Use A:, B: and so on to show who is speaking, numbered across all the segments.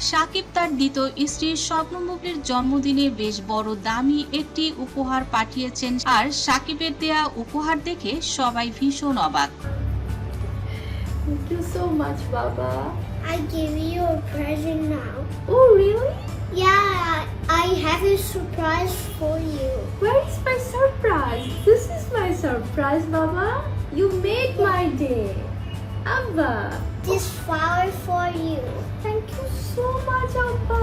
A: সাকিব তার দ্বিতীয় স্ত্রী স্বপ্ন বুবলির জন্মদিনে বেশ বড় দামি একটি উপহার পাঠিয়েছেন আর সাকিবের দেয়া উপহার দেখে সবাই ভীষণ অবাক
B: Thank you so much, Baba.
C: I give you a present now.
B: Oh, really?
C: Yeah, I have a surprise for you.
B: Where is my surprise? This is my surprise, Baba. You made my day. Abba,
C: This flower for you.
B: thank you so much, Abba.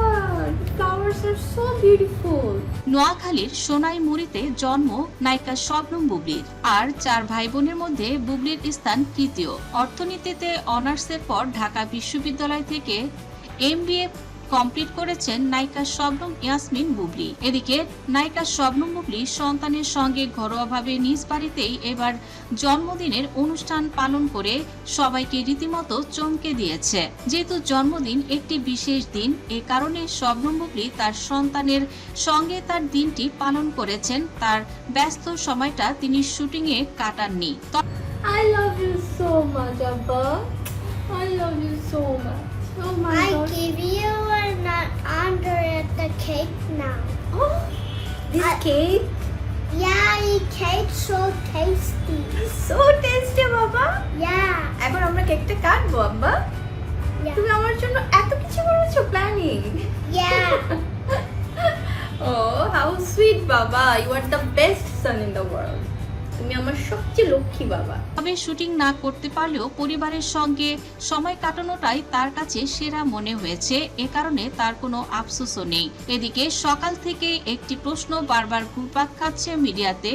B: The flowers are so beautiful.
A: নোয়াখালীর সোনাইমুড়িতে জন্ম নায়িকা শবনম বুবলির আর চার ভাই বোনের মধ্যে বুবলির স্থান তৃতীয় অর্থনীতিতে অনার্সের পর ঢাকা বিশ্ববিদ্যালয় থেকে এমবিএ কমপ্লিট করেছেন নায়িকা শবনম ইয়াসমিন বুবলি এদিকে নায়িকা শবনম বুবলি সন্তানের সঙ্গে ঘরোয়াভাবে নিজ বাড়িতেই এবার জন্মদিনের অনুষ্ঠান পালন করে সবাইকে রীতিমতো চমকে দিয়েছে যেহেতু জন্মদিন একটি বিশেষ দিন এ কারণে শবনম বুবলি তার সন্তানের সঙ্গে তার দিনটি পালন করেছেন তার ব্যস্ত সময়টা তিনি শুটিংয়ে কাটাননি
B: I love you so much, Abba. I love you so much. Oh my
C: I
B: God.
C: give you an under at the cake now.
B: Oh, this
C: I-
B: cake
C: Yeah, the cake so tasty.
B: so tasty, Baba.
C: Yeah,
B: এখন আমরা কেকটা কাটবো আব্বা তুমি আমার জন্য এত কিছু করেছ planning
C: yeah.
B: Oh, how sweet, Baba. You are the best son in the world. তুমি আমার সবচেয়ে লক্ষ্মী বাবা।
A: তবে শুটিং না করতে পারলেও পরিবারের সঙ্গে সময় কাটানোটাই তার কাছে সেরা মনে হয়েছে। এ কারণে তার কোনো আফসোসও নেই। এদিকে সকাল থেকে একটি প্রশ্ন বারবার ঘুরপাক খাচ্ছে মিডিয়াতে।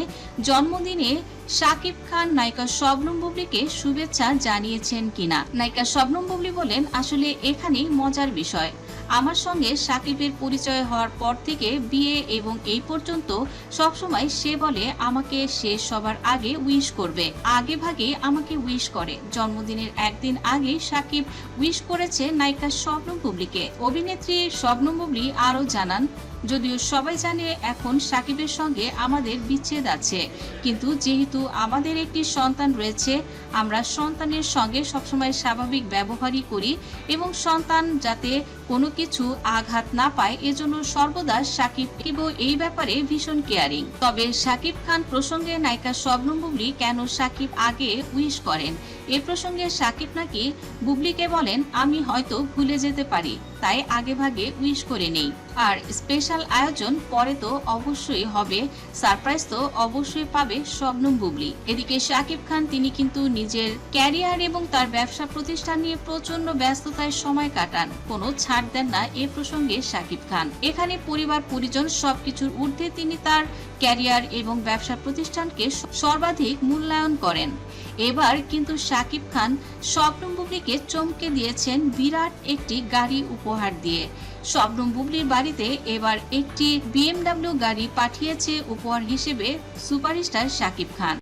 A: জন্মদিনে শাকিব খান, নায়িকা শবনম বুবলিকে শুভেচ্ছা জানিয়েছেন কিনা? নায়িকা শবনম বুবলি বলেন, আসলে এখানেই মজার বিষয়। আমার সঙ্গে সাকিবের পরিচয় হওয়ার পর থেকে বিয়ে এবং এই পর্যন্ত সবসময় সে বলে আমাকে সে সবার আগে উইশ করবে, আগে ভাগে আমাকে উইশ করে। জন্মদিনের একদিন আগে সাকিব উইশ করেছে নায়িকা স্বপ্ন বুবলিকে। অভিনেত্রী স্বপ্ন বুবলি আরও জানান যদিও সবাই জানে এখন সাকিবের সঙ্গে আমাদের বিচ্ছেদ আছে। কিন্তু যেহেতু আমাদের একটি সন্তান রয়েছে, আমরা সন্তানের সঙ্গে সবসময় স্বাভাবিক ব্যবহারই করি এবং সন্তান যাতে কোনো কিছু আঘাত না পায়, এজন্য সর্বদা সাকিব এই ব্যাপারে ভীষণ কেয়ারিং। তবে সাকিব খান প্রসঙ্গে নায়িকা শবনম বুবলি কেন সাকিব আগে উইশ করেন? এ প্রসঙ্গে সাকিব নাকি বুবলিকে বলেন, আমি হয়তো ভুলে যেতে পারি। তাই আগে ভাগে উইশ করে নেই। আর স্পেশাল আয়োজন পরে তো অবশ্যই হবে। সারপ্রাইজ তো অবশ্যই পাবে শবনম বুবলি। এদিকে শাকিব খান, তিনি কিন্তু নিজের ক্যারিয়ার এবং তার ব্যবসা প্রতিষ্ঠান নিয়ে প্রচণ্ড ব্যস্ততায় সময় কাটান। কোনো ছাড় দেন না এ প্রসঙ্গে শাকিব খান। এখানে পরিবার পরিজন সবকিছুর ঊর্ধ্বে তিনি তার ক্যারিয়ার এবং ব্যবসা প্রতিষ্ঠানকে সর্বাধিক মূল্যায়ন করেন। এবার কিন্তু শাকিব খান শবনম বুবলিকে চমকে দিয়েছেন বিরাট একটি গাড়ি উপহার দিয়ে। শবনম বুবলির বাড়িতে এবার একটি বিএমডাব্লিউ গাড়ি পাঠিয়েছে উপহার হিসেবে সুপারস্টার শাকিব খান।